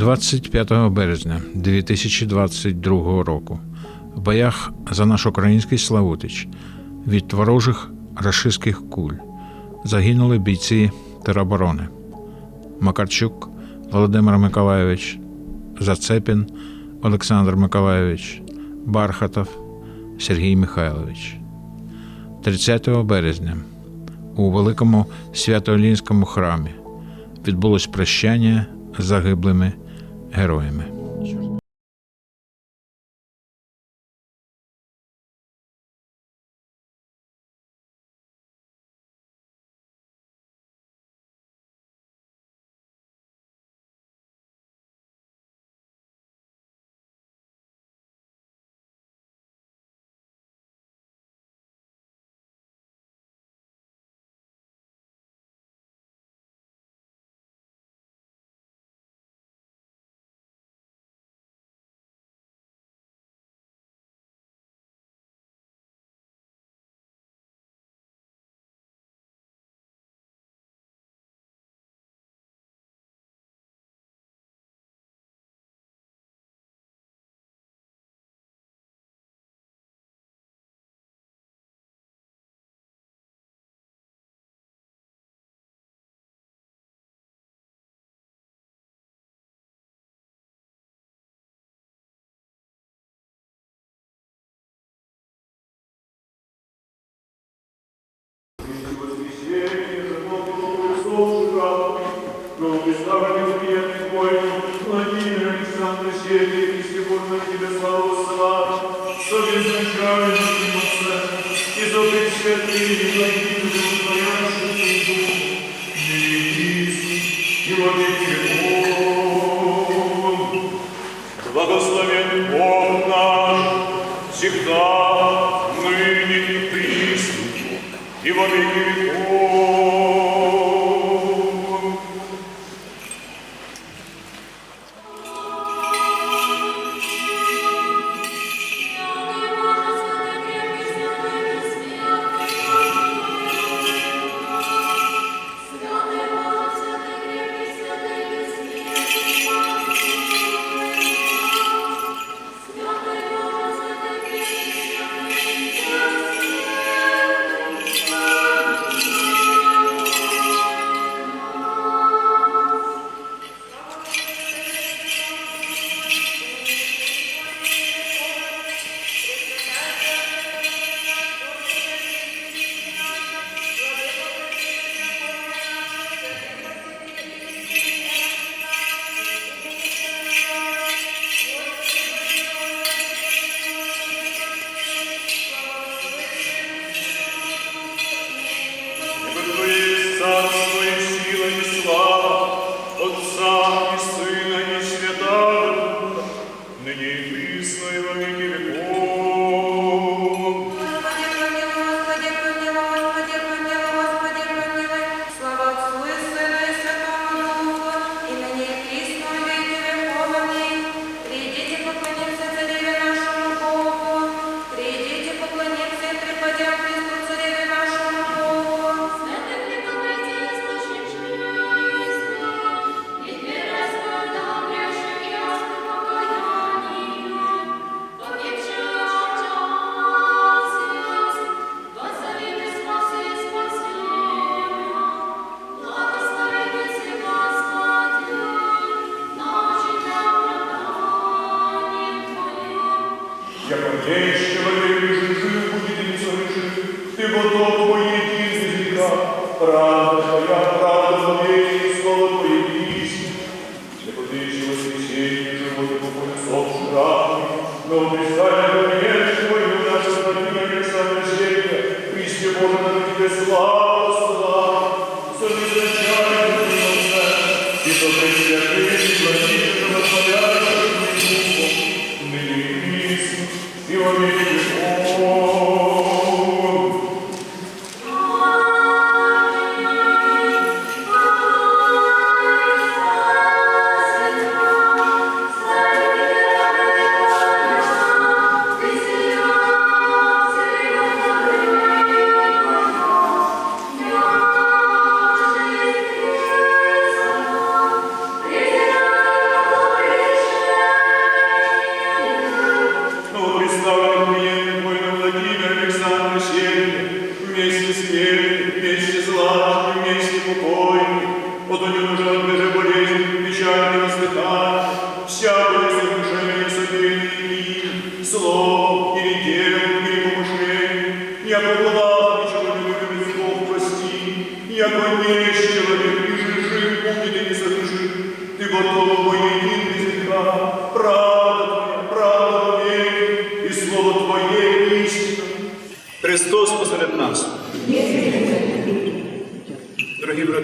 25 березня 2022 року в боях за наш український Славутич від ворожих рашистських куль загинули бійці тероборони Макарчук Володимир Миколаєвич, Зацепін Олександр Миколаєвич, Бархатов Сергій Михайлович. 30 березня у Великому Святоолінському храмі відбулось прощання з загиблими herojem. слава, благословенный приятный твой, Владимир Александрович, и сегодня тебе славу слава, совещающему и запрещенный Владимир Твоя Дух, не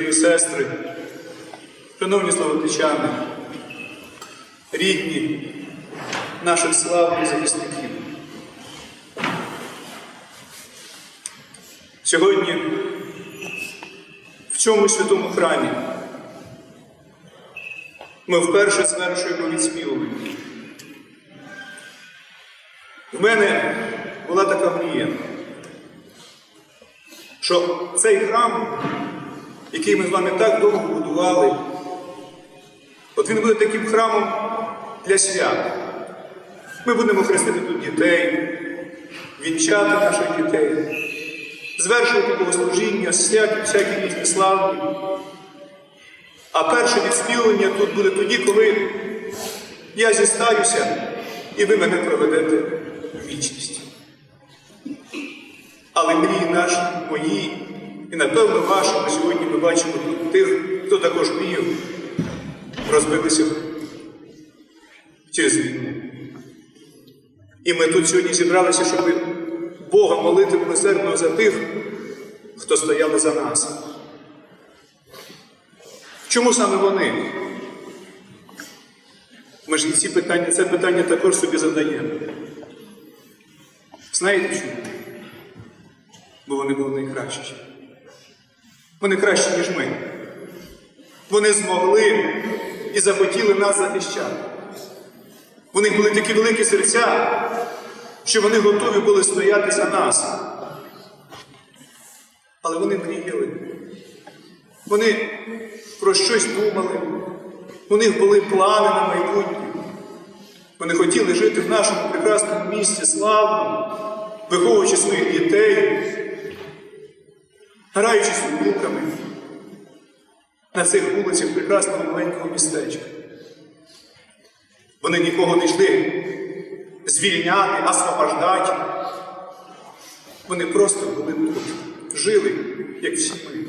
Брати і сестри, шановні славотичани, рідні наших славних захисників. Сьогодні в цьому святому храмі ми вперше звершуємо відспівування. В мене була така мрія, що цей храм, який ми з вами так довго будували, от він буде таким храмом для свят. Ми будемо хрестити тут дітей, вінчати наших дітей, звершувати богослужіння, всякі, всякі різні славні. А перше відспівання тут буде тоді, коли я зістаюся і ви мене проведете в вічність. Але мрії наші, мої, і напевно ми сьогодні ми бачимо тут тих, хто також мріяв, розбилися через війну. І ми тут сьогодні зібралися, щоб Бога молити милосердно за тих, хто стояли за нас. Чому саме вони? Ми ж ці питання, це питання також собі задаємо. Знаєте чому? Бо вони були найкращі. Вони кращі, ніж ми. Вони змогли і захотіли нас захищати. У них були такі великі серця, що вони готові були стояти за нас. Але вони мріяли. Вони про щось думали. У них були плани на майбутнє. Вони хотіли жити в нашому прекрасному місті славно, виховуючи своїх дітей, граючись з внуками на цих вулицях прекрасного маленького містечка. Вони нікого не йшли звільняти, освобождати. Вони просто були тут, жили, як всі ми.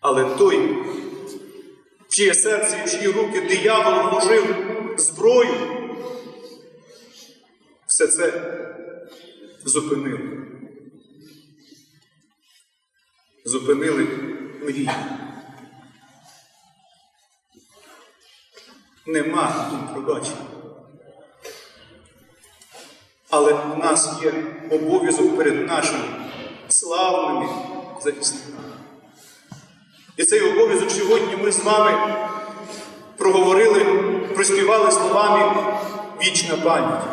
Але той, в чиє серце і в чиї руки диявол вложив зброю, все це зупинив. Зупинили мрії. Нема їм пробачення. Але у нас є обов'язок перед нашими славними захисниками. І цей обов'язок сьогодні ми з вами проговорили, проспівали словами вічна пам'ять.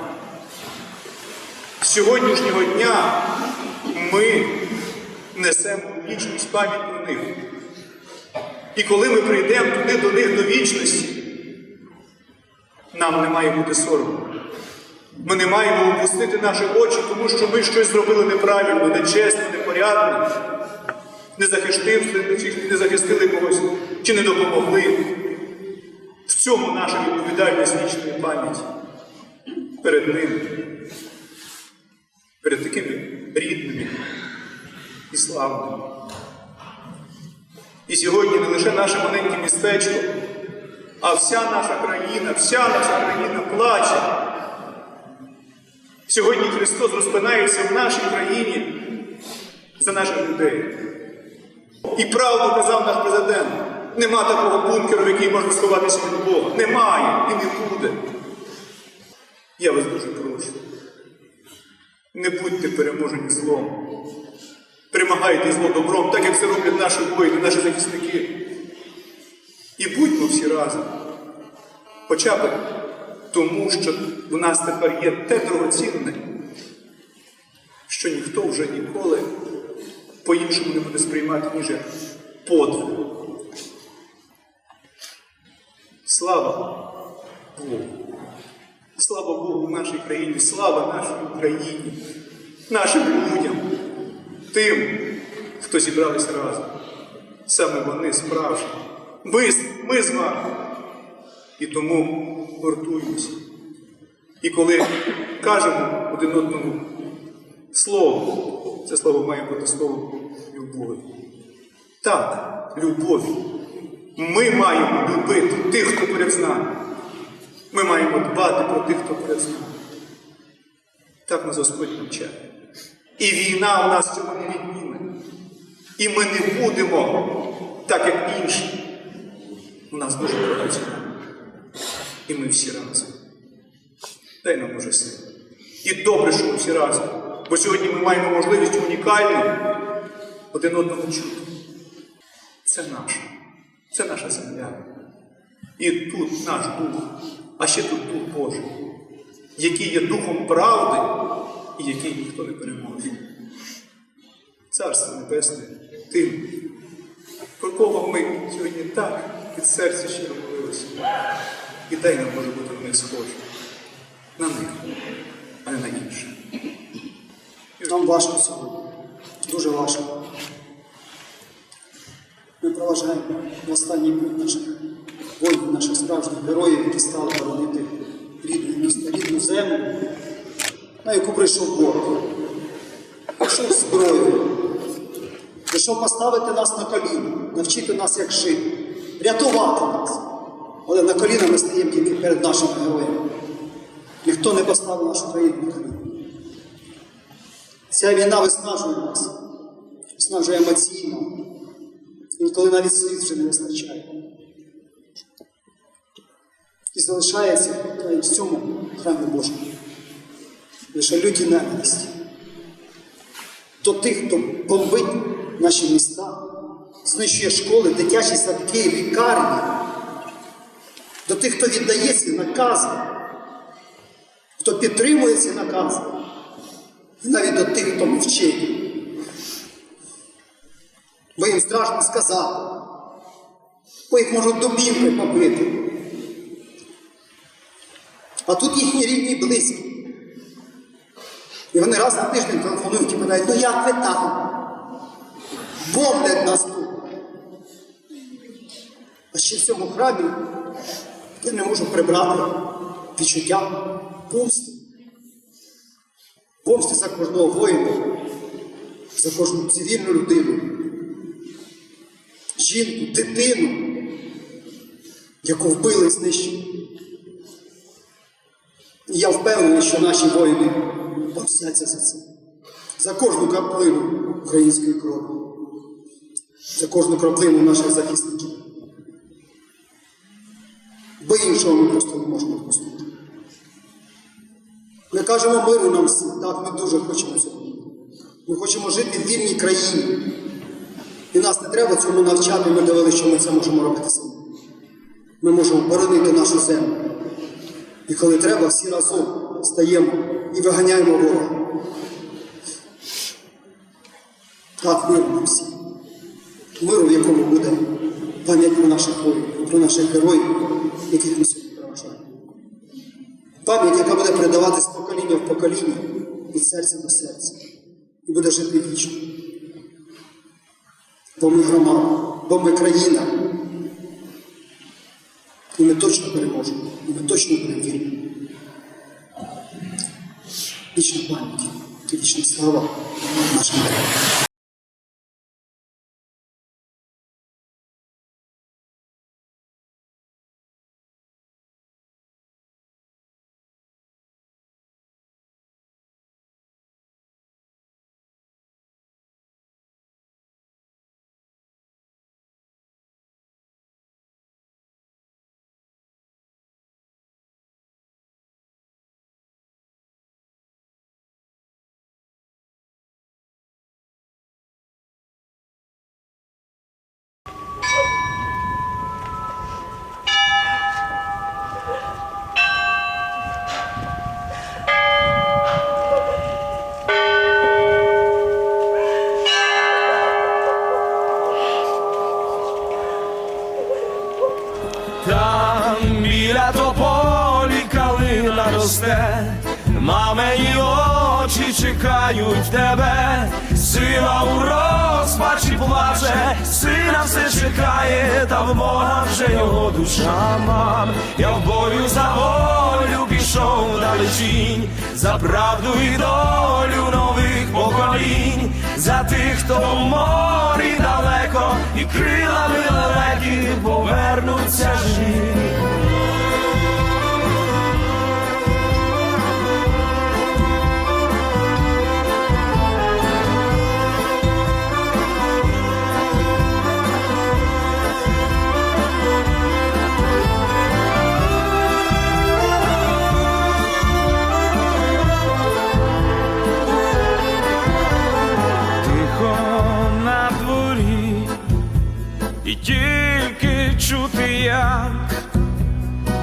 З сьогоднішнього дня ми несемо у вічність пам'ять про них. І коли ми прийдемо туди до них до вічності, нам не має бути соромно. Ми не маємо опустити наші очі, тому що ми щось зробили неправильно, нечесно, непорядно, не захистили, не захистили когось, чи не допомогли. В цьому наша відповідальність вічної пам'яті перед ними, перед такими рідними і славними. І сьогодні не лише наше маленьке містечко, а вся наша країна, вся наша країна плаче. Сьогодні Христос розпинається в нашій країні за наших людей. І правду казав наш президент. Нема такого бункеру, в який можна сховатися від Бога. Немає і не буде. Я вас дуже прошу. Не будьте переможені злом. Перемагайте зло добром, так як це роблять наші воїни, наші захисники. І будьмо всі разом. Хоча б тому, що в нас тепер є те дорогоцінне, що ніхто вже ніколи по-іншому не буде сприймати, ніж подвиг. Слава Богу! Слава Богу в нашій країні, слава нашій Україні, нашим людям, тим, хто зібралися разом. Саме вони справжні. Ми, ми з вами. І тому гуртуємося. І коли кажемо один одному слово, це слово має бути словом любові. Так, любові. Ми маємо любити тих, хто поряд нами. Ми маємо дбати про тих, хто поряд нами. Так нас Господь навчає. І війна у нас цього не відніме. І ми не будемо так, як інші. У нас дуже ціна. І ми всі разом. Дай нам Боже сили. І добре, що ми всі разом. Бо сьогодні ми маємо можливість унікальну один одному чути. Це наше. Це наша земля. І тут наш дух, а ще тут дух Божий, який є духом правди і який ніхто не переможе. Царство Небесне тим, про кого ми сьогодні так від серця щиро молилися. І дай нам може бути в них схожі. На них, а не на інших. Нам важко сьогодні. Дуже важко. Ми проважаємо в останній путь наших воїнів, наших справжніх героїв, які стали боронити місто, рідну землю, на яку прийшов ворог. Прийшов з зброєю. Прийшов поставити нас на коліна, навчити нас, як жити, рятувати нас. Але на коліна ми стаємо тільки перед нашими героями. Ніхто не поставив нашу країну на коліна. Ця війна виснажує нас, виснажує емоційно, інколи навіть слів вже не вистачає. І залишається в цьому храмі Божому лише люті ненависті до тих, хто бомбить наші міста, знищує школи, дитячі садки, лікарні, до тих, хто віддає ці накази, хто підтримує ці накази. І навіть до тих, хто мовчить. Бо їм страшно сказати, бо їх можуть добінки побити. А тут їхні рідні близькі. І вони раз на тиждень телефонують і питають, ну як ви там? Бомблять нас тут. А ще в цьому храмі я не можу прибрати відчуття помсти помсти за кожного воїна, за кожну цивільну людину, жінку, дитину, яку вбили і знищили. І я впевнений, що наші воїни помстяться за це, за кожну краплину української крові, за кожну краплину наших захисників. Бо іншого ми просто не можемо допустити. Ми кажемо миру нам всім, так, ми дуже хочемо цього. Ми хочемо жити в вільній країні. І нас не треба цьому навчати, ми довели, що ми це можемо робити самі. Ми можемо боронити нашу землю. І коли треба, всі разом стаємо і виганяємо ворога. Так, миру нам всім. Миру, в якому буде пам'ять про наших воїнів, про наших героїв, яких ми сьогодні проважаємо. Пам'ять, яка буде передавати з покоління в покоління від серця до серця. І буде жити вічно. Бо ми громада, бо ми країна. І ми точно переможемо. І ми точно вільні. Вічна пам'ять і вічна слава нашим героям. Очі чекають тебе, сина у розпачі плаче, сина все та в Бога вже його душа мам. Я в бою за волю пішов далечінь, за правду і долю нових поколінь, за тих, хто в морі далеко, і крилами лелеки повернуться живі.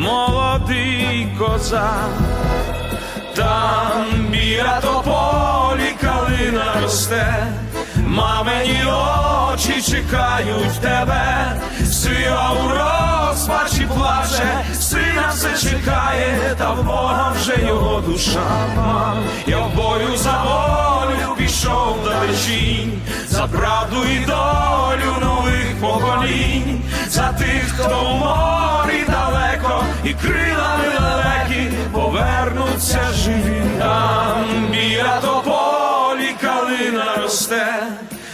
молодий козак, там біля тополі калина росте, мамині очі чекають тебе, сила у розпачі плаче, сина все чекає, та в Бога вже його душа. Я в бою за волю пішов далечінь, за правду і долю нових поколінь, за тих, хто в морі далеко, і крилами недалекі повернуться живі. Там біля тополі калина росте,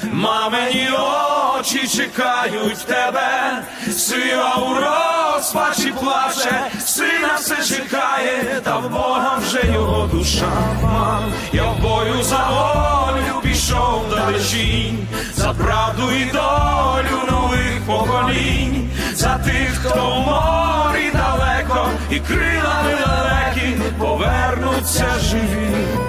мамині очі чекають тебе, сила у розпачі плаче, сина все чекає, та в Бога вже його душа. Я в бою за волю пішов далечінь, за правду і долю нових поколінь, за тих, хто в морі далеко, і крилами лелеки повернуться живі.